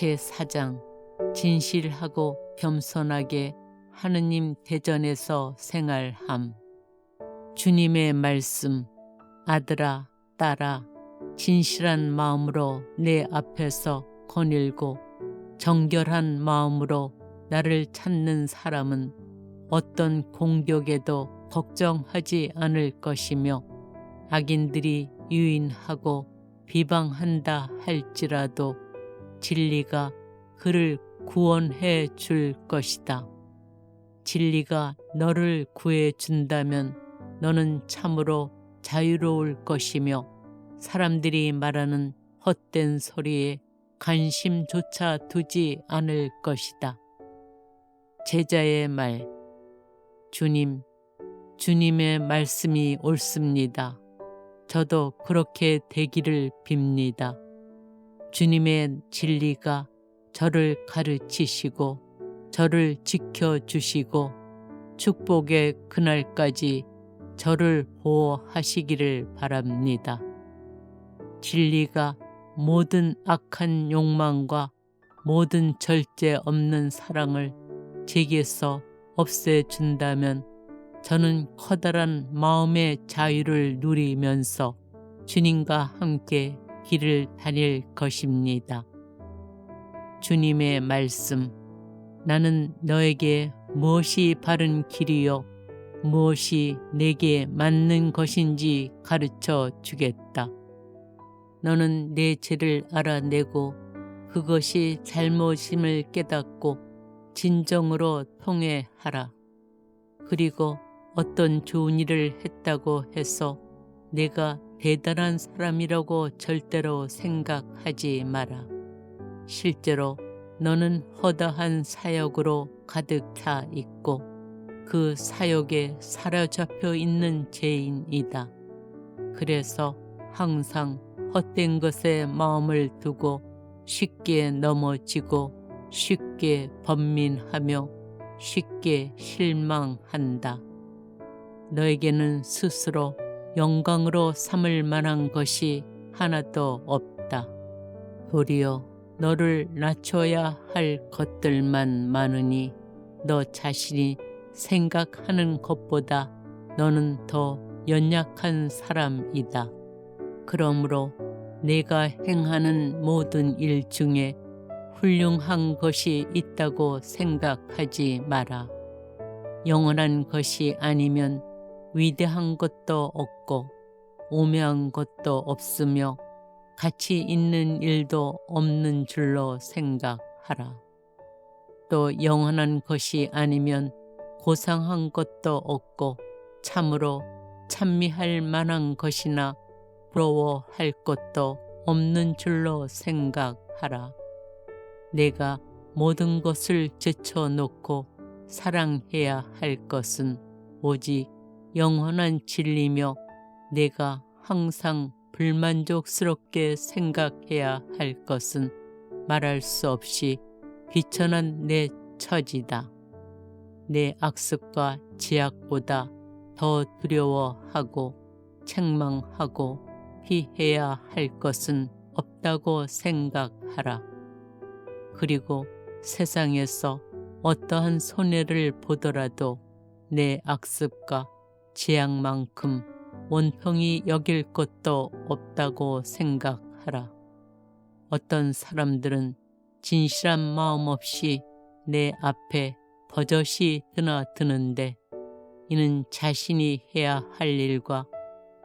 제4장 진실하고 겸손하게 하느님 대전에서 생활함. 주님의 말씀, 아들아, 딸아, 진실한 마음으로 내 앞에서 거닐고 정결한 마음으로 나를 찾는 사람은 어떤 공격에도 걱정하지 않을 것이며 악인들이 유인하고 비방한다 할지라도 진리가 그를 구원해 줄 것이다. 진리가 너를 구해 준다면 너는 참으로 자유로울 것이며 사람들이 말하는 헛된 소리에 관심조차 두지 않을 것이다. 제자의 말 주님, 주님의 말씀이 옳습니다. 저도 그렇게 되기를 빕니다. 주님의 진리가 저를 가르치시고 저를 지켜주시고 축복의 그날까지 저를 보호하시기를 바랍니다. 진리가 모든 악한 욕망과 모든 절제 없는 사랑을 제게서 없애준다면 저는 커다란 마음의 자유를 누리면서 주님과 함께 길을 다닐 것입니다. 주님의 말씀, 나는 너에게 무엇이 바른 길이요, 무엇이 내게 맞는 것인지 가르쳐 주겠다. 너는 내 죄를 알아내고 그것이 잘못임을 깨닫고 진정으로 통회하라. 그리고 어떤 좋은 일을 했다고 해서 내가 대단한 사람이라고 절대로 생각하지 마라. 실제로 너는 허다한 사역으로 가득 차 있고 그 사역에 사로잡혀 있는 죄인이다. 그래서 항상 헛된 것에 마음을 두고 쉽게 넘어지고 쉽게 번민하며 쉽게 실망한다. 너에게는 스스로 영광으로 삼을 만한 것이 하나도 없다. 도리어 너를 낮춰야 할 것들만 많으니 너 자신이 생각하는 것보다 너는 더 연약한 사람이다. 그러므로 내가 행하는 모든 일 중에 훌륭한 것이 있다고 생각하지 마라. 영원한 것이 아니면 위대한 것도 없고 오묘한 것도 없으며 가치 있는 일도 없는 줄로 생각하라. 또 영원한 것이 아니면 고상한 것도 없고 참으로 찬미할 만한 것이나 부러워할 것도 없는 줄로 생각하라. 내가 모든 것을 제쳐놓고 사랑해야 할 것은 오직 영원한 진리며 내가 항상 불만족스럽게 생각해야 할 것은 말할 수 없이 비천한 내 처지다. 내 악습과 지약보다 더 두려워하고 책망하고 피해야 할 것은 없다고 생각하라. 그리고 세상에서 어떠한 손해를 보더라도 내 악습과 재앙만큼 원통이 여길 것도 없다고 생각하라. 어떤 사람들은 진실한 마음 없이 내 앞에 버젓이 드나드는데 이는 자신이 해야 할 일과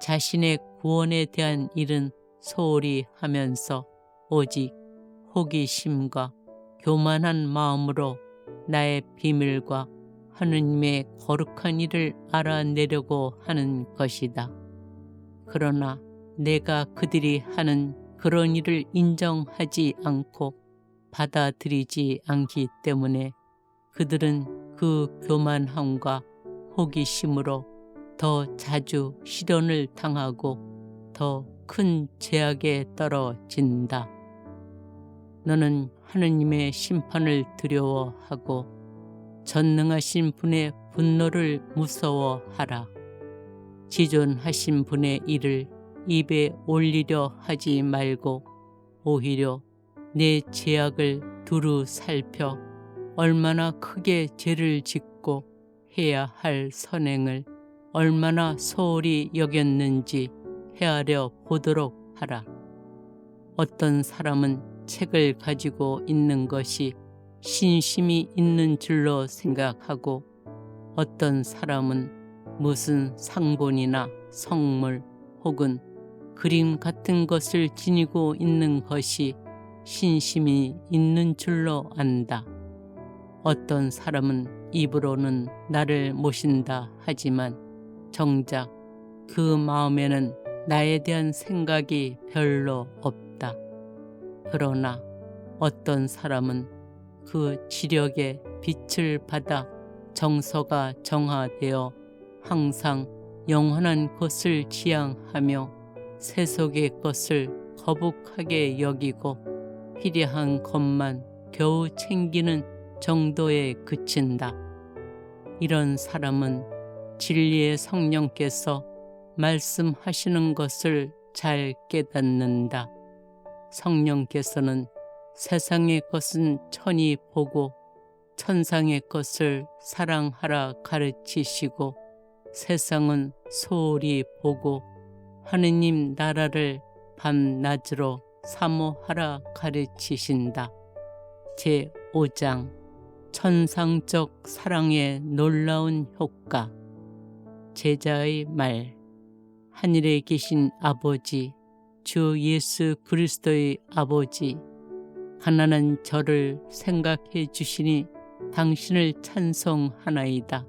자신의 구원에 대한 일은 소홀히 하면서 오직 호기심과 교만한 마음으로 나의 비밀과 하느님의 거룩한 일을 알아내려고 하는 것이다. 그러나 내가 그들이 하는 그런 일을 인정하지 않고 받아들이지 않기 때문에 그들은 그 교만함과 호기심으로 더 자주 시련을 당하고 더큰 죄악에 떨어진다. 너는 하느님의 심판을 두려워하고 전능하신 분의 분노를 무서워하라. 지존하신 분의 일을 입에 올리려 하지 말고 오히려 내 죄악을 두루 살펴 얼마나 크게 죄를 짓고 해야 할 선행을 얼마나 소홀히 여겼는지 헤아려 보도록 하라. 어떤 사람은 책을 가지고 있는 것이 신심이 있는 줄로 생각하고 어떤 사람은 무슨 상본이나 성물 혹은 그림 같은 것을 지니고 있는 것이 신심이 있는 줄로 안다. 어떤 사람은 입으로는 나를 모신다 하지만 정작 그 마음에는 나에 대한 생각이 별로 없다. 그러나 어떤 사람은 그 지력의 빛을 받아 정서가 정화되어 항상 영원한 것을 지향하며 세속의 것을 거북하게 여기고 필요한 것만 겨우 챙기는 정도에 그친다. 이런 사람은 진리의 성령께서 말씀하시는 것을 잘 깨닫는다. 성령께서는 세상의 것은 천히 보고 천상의 것을 사랑하라 가르치시고 세상은 소홀히 보고 하느님 나라를 밤낮으로 사모하라 가르치신다. 제 5장. 천상적 사랑의 놀라운 효과. 제자의 말. 하늘에 계신 아버지 주 예수 그리스도의 아버지 가난한 저를 생각해 주시니 당신을 찬송하나이다.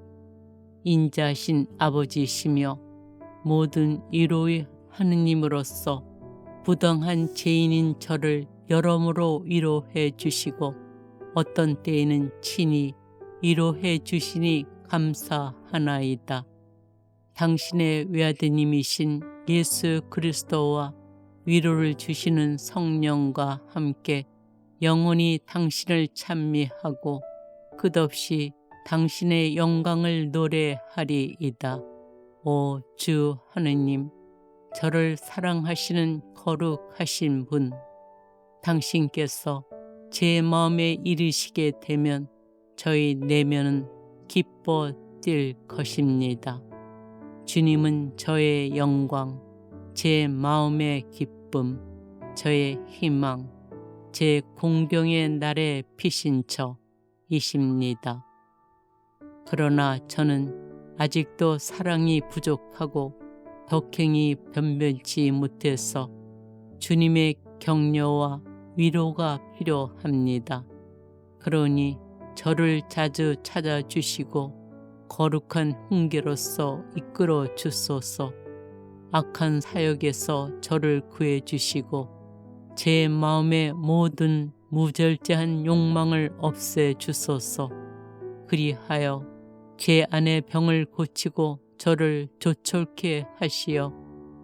인자신 아버지시며 모든 위로의 하느님으로서 부당한 죄인인 저를 여러모로 위로해 주시고 어떤 때에는 친히 위로해 주시니 감사하나이다. 당신의 외아드님이신 예수 그리스도와 위로를 주시는 성령과 함께 영원히 당신을 찬미하고 끝없이 당신의 영광을 노래하리이다. 오 주 하느님, 저를 사랑하시는 거룩하신 분, 당신께서 제 마음에 이르시게 되면 저희 내면은 기뻐 뛸 것입니다. 주님은 저의 영광, 제 마음의 기쁨, 저의 희망, 제 공경의 날의 피신 처이십니다. 그러나 저는 아직도 사랑이 부족하고 덕행이 변변치 못해서 주님의 격려와 위로가 필요합니다. 그러니 저를 자주 찾아주시고 거룩한 훈계로서 이끌어 주소서 악한 사역에서 저를 구해 주시고 제 마음의 모든 무절제한 욕망을 없애 주소서. 그리하여 제 안의 병을 고치고 저를 조촐케 하시어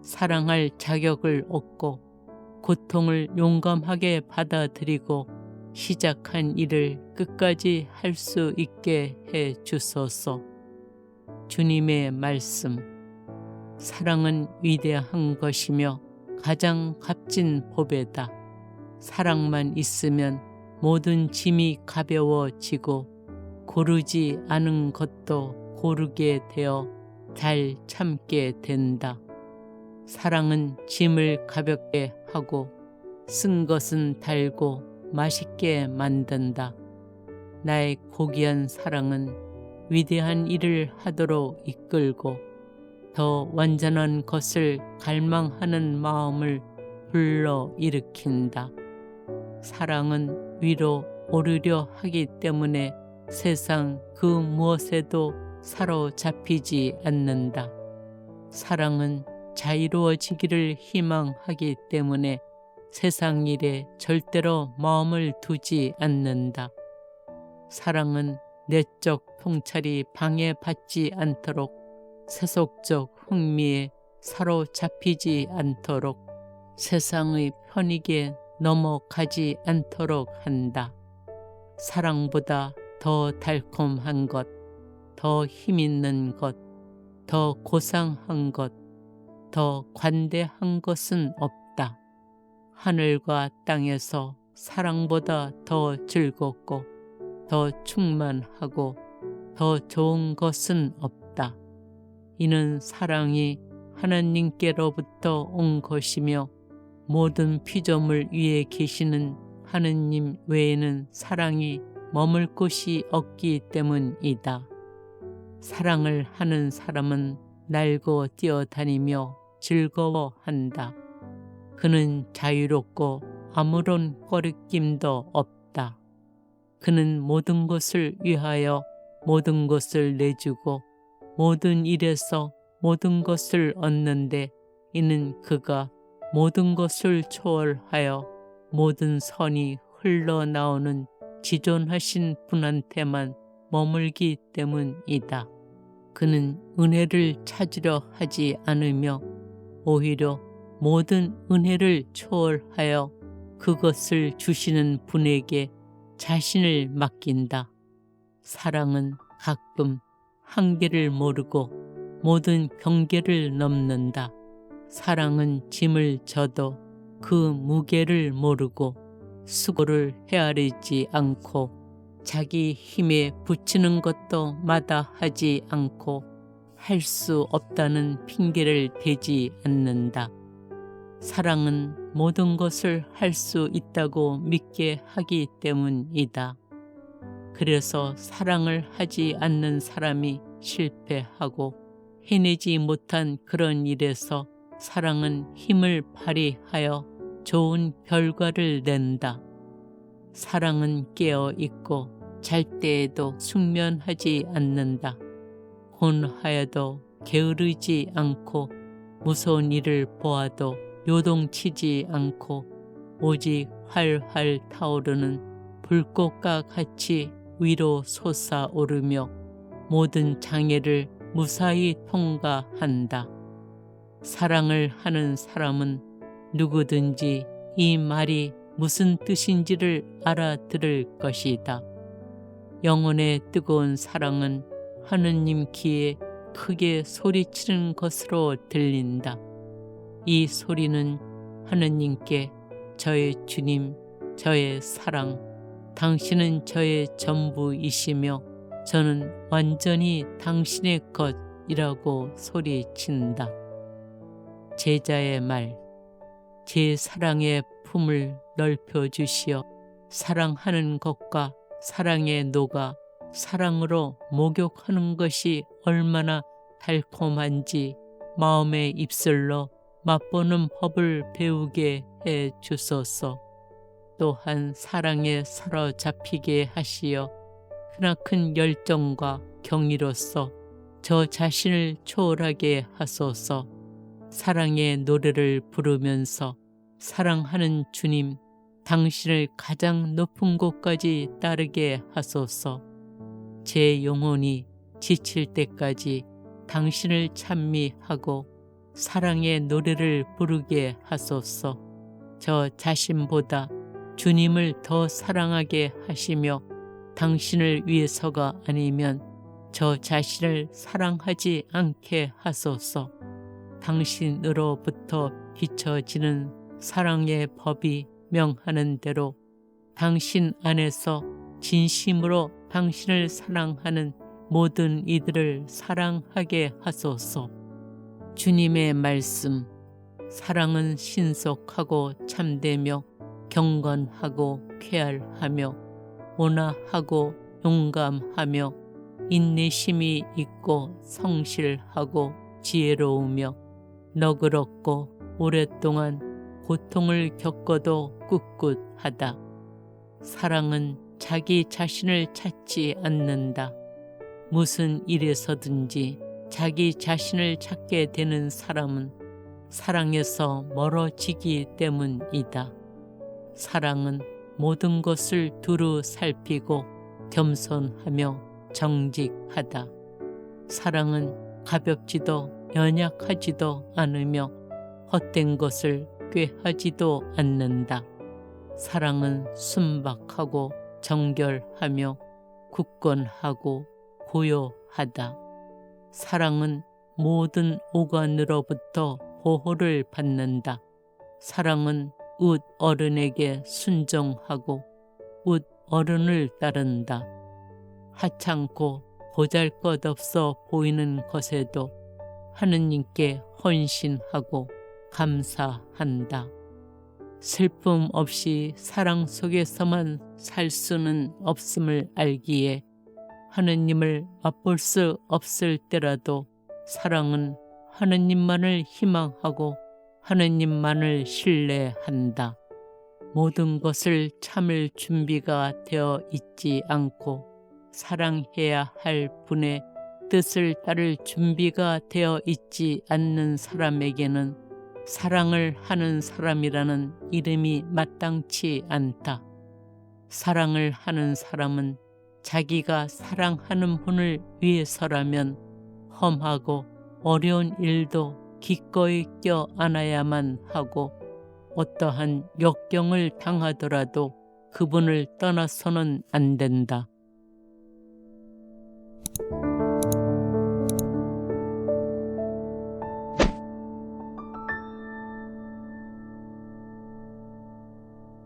사랑할 자격을 얻고 고통을 용감하게 받아들이고 시작한 일을 끝까지 할 수 있게 해 주소서. 주님의 말씀. 사랑은 위대한 것이며 가장 값진 법에다. 사랑만 있으면 모든 짐이 가벼워지고 고르지 않은 것도 고르게 되어 잘 참게 된다. 사랑은 짐을 가볍게 하고 쓴 것은 달고 맛있게 만든다. 나의 고귀한 사랑은 위대한 일을 하도록 이끌고 더 완전한 것을 갈망하는 마음을 불러 일으킨다. 사랑은 위로 오르려 하기 때문에 세상 그 무엇에도 사로잡히지 않는다. 사랑은 자유로워지기를 희망하기 때문에 세상 일에 절대로 마음을 두지 않는다. 사랑은 내적 통찰이 방해받지 않도록 세속적 흥미에 사로잡히지 않도록 세상의 편익에 넘어가지 않도록 한다. 사랑보다 더 달콤한 것, 더 힘있는 것, 더 고상한 것, 더 관대한 것은 없다. 하늘과 땅에서 사랑보다 더 즐겁고 더 충만하고 더 좋은 것은 없다. 이는 사랑이 하나님께로부터 온 것이며 모든 피조물 위에 계시는 하느님 외에는 사랑이 머물 곳이 없기 때문이다. 사랑을 하는 사람은 날고 뛰어다니며 즐거워한다. 그는 자유롭고 아무런 꺼리낌도 없다. 그는 모든 것을 위하여 모든 것을 내주고 모든 일에서 모든 것을 얻는데 이는 그가 모든 것을 초월하여 모든 선이 흘러나오는 지존하신 분한테만 머물기 때문이다. 그는 은혜를 찾으려 하지 않으며 오히려 모든 은혜를 초월하여 그것을 주시는 분에게 자신을 맡긴다. 사랑은 가끔 한계를 모르고 모든 경계를 넘는다. 사랑은 짐을 져도 그 무게를 모르고 수고를 헤아리지 않고 자기 힘에 붙이는 것도 마다하지 않고 할 수 없다는 핑계를 대지 않는다. 사랑은 모든 것을 할 수 있다고 믿게 하기 때문이다. 그래서 사랑을 하지 않는 사람이 실패하고 해내지 못한 그런 일에서 사랑은 힘을 발휘하여 좋은 결과를 낸다. 사랑은 깨어 있고 잘 때에도 숙면하지 않는다. 곤하여도 게으르지 않고 무서운 일을 보아도 요동치지 않고 오직 활활 타오르는 불꽃과 같이 위로 솟아오르며 모든 장애를 무사히 통과한다. 사랑을 하는 사람은 누구든지 이 말이 무슨 뜻인지를 알아들을 것이다. 영혼의 뜨거운 사랑은 하느님 귀에 크게 소리치는 것으로 들린다. 이 소리는 하느님께 저의 주님, 저의 사랑, 당신은 저의 전부이시며 저는 완전히 당신의 것이라고 소리친다. 제자의 말, 제 사랑의 품을 넓혀 주시어 사랑하는 것과 사랑에 녹아 사랑으로 목욕하는 것이 얼마나 달콤한지 마음의 입술로 맛보는 법을 배우게 해 주소서. 또한 사랑에 사로잡히게 하시어 크나큰 열정과 경의로서 저 자신을 초월하게 하소서. 사랑의 노래를 부르면서 사랑하는 주님, 당신을 가장 높은 곳까지 따르게 하소서. 제 영혼이 지칠 때까지 당신을 찬미하고 사랑의 노래를 부르게 하소서. 저 자신보다 주님을 더 사랑하게 하시며 당신을 위해서가 아니면 저 자신을 사랑하지 않게 하소서. 당신으로부터 비춰지는 사랑의 법이 명하는 대로 당신 안에서 진심으로 당신을 사랑하는 모든 이들을 사랑하게 하소서. 주님의 말씀, 사랑은 신속하고 참되며 경건하고 쾌활하며 온화하고 용감하며 인내심이 있고 성실하고 지혜로우며 너그럽고 오랫동안 고통을 겪어도 꿋꿋하다. 사랑은 자기 자신을 찾지 않는다. 무슨 일에서든지 자기 자신을 찾게 되는 사람은 사랑에서 멀어지기 때문이다. 사랑은 모든 것을 두루 살피고 겸손하며 정직하다. 사랑은 가볍지도 연약하지도 않으며 헛된 것을 꾀하지도 않는다. 사랑은 순박하고 정결하며 굳건하고 고요하다. 사랑은 모든 오관으로부터 보호를 받는다. 사랑은 웃 어른에게 순종하고 웃 어른을 따른다. 하찮고 보잘것없어 보이는 것에도 하느님께 헌신하고 감사한다. 슬픔 없이 사랑 속에서만 살 수는 없음을 알기에 하느님을 맛볼 수 없을 때라도 사랑은 하느님만을 희망하고 하느님만을 신뢰한다. 모든 것을 참을 준비가 되어 있지 않고 사랑해야 할 분의 뜻을 따를 준비가 되어 있지 않는 사람에게는 사랑을 하는 사람이라는 이름이 마땅치 않다. 사랑을 하는 사람은 자기가 사랑하는 분을 위해서라면 험하고 어려운 일도 기꺼이 껴 안아야만 하고 어떠한 역경을 당하더라도 그분을 떠나서는 안 된다.